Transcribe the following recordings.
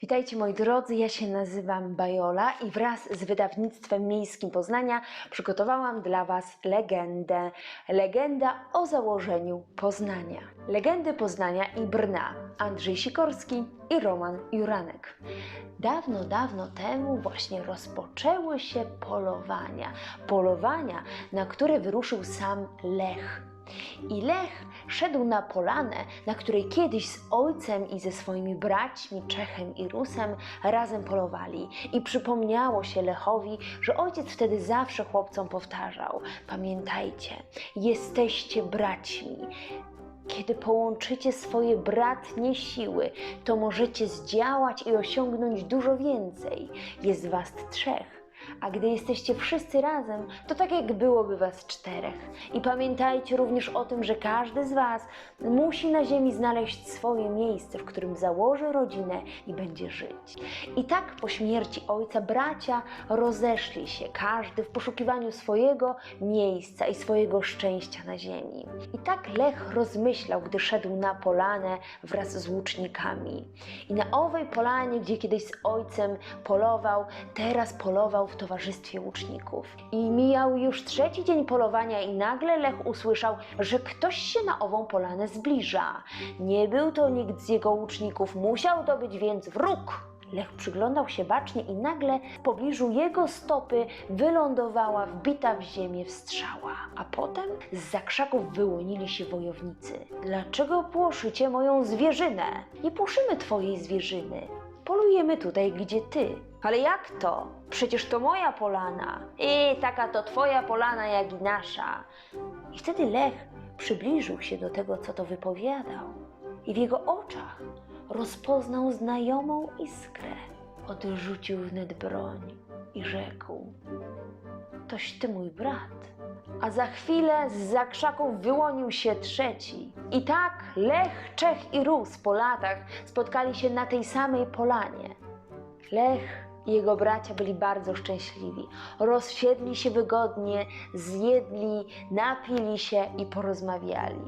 Witajcie moi drodzy, ja się nazywam Bajola i wraz z wydawnictwem miejskim Poznania przygotowałam dla Was legendę. Legenda o założeniu Poznania. Legendy Poznania i Brna. Andrzej Sikorski i Roman Juranek. Dawno, dawno temu właśnie rozpoczęły się polowania. Polowania, na które wyruszył sam Lech. I Lech szedł na polanę, na której kiedyś z ojcem i ze swoimi braćmi Czechem i Rusem razem polowali. I przypomniało się Lechowi, że ojciec wtedy zawsze chłopcom powtarzał: Pamiętajcie, jesteście braćmi. Kiedy połączycie swoje bratnie siły, to możecie zdziałać i osiągnąć dużo więcej. Jest was trzech. A gdy jesteście wszyscy razem, to tak jak byłoby was czterech. I pamiętajcie również o tym, że każdy z was musi na ziemi znaleźć swoje miejsce, w którym założy rodzinę i będzie żyć. I tak po śmierci ojca bracia rozeszli się, każdy w poszukiwaniu swojego miejsca i swojego szczęścia na ziemi. I tak Lech rozmyślał, gdy szedł na polanę wraz z łucznikami. I na owej polanie, gdzie kiedyś z ojcem polował, teraz polował w towarzystwie łuczników. I mijał już trzeci dzień polowania i nagle Lech usłyszał, że ktoś się na ową polanę zbliża. Nie był to nikt z jego łuczników, musiał to być więc wróg. Lech przyglądał się bacznie i nagle w pobliżu jego stopy wylądowała wbita w ziemię wstrzała. A potem z zakrzaków wyłonili się wojownicy. Dlaczego płoszycie moją zwierzynę? Nie płoszymy twojej zwierzyny. Polujemy tutaj, gdzie ty. Ale jak to? Przecież to moja polana. I taka to twoja polana, jak i nasza. I wtedy Lech przybliżył się do tego, co to wypowiadał. I w jego oczach rozpoznał znajomą iskrę. Odrzucił wnet broń i rzekł: Toś ty mój brat. A za chwilę z zakrzaków wyłonił się trzeci. I tak Lech, Czech i Rus po latach spotkali się na tej samej polanie. Lech i jego bracia byli bardzo szczęśliwi. Rozsiedli się wygodnie, zjedli, napili się i porozmawiali.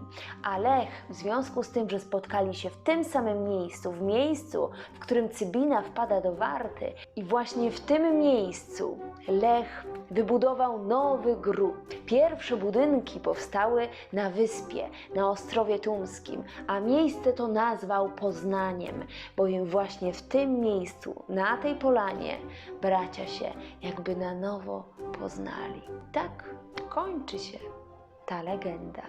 A Lech, w związku z tym, że spotkali się w tym samym miejscu, w miejscu, w którym Cybina wpada do Warty, i właśnie w tym miejscu Lech wybudował nowy gród. Pierwsze budynki powstały na wyspie, na Ostrowie Tumskim, a miejsce to nazwał Poznaniem, bowiem właśnie w tym miejscu, na tej polanie, bracia się jakby na nowo poznali. Tak kończy się ta legenda.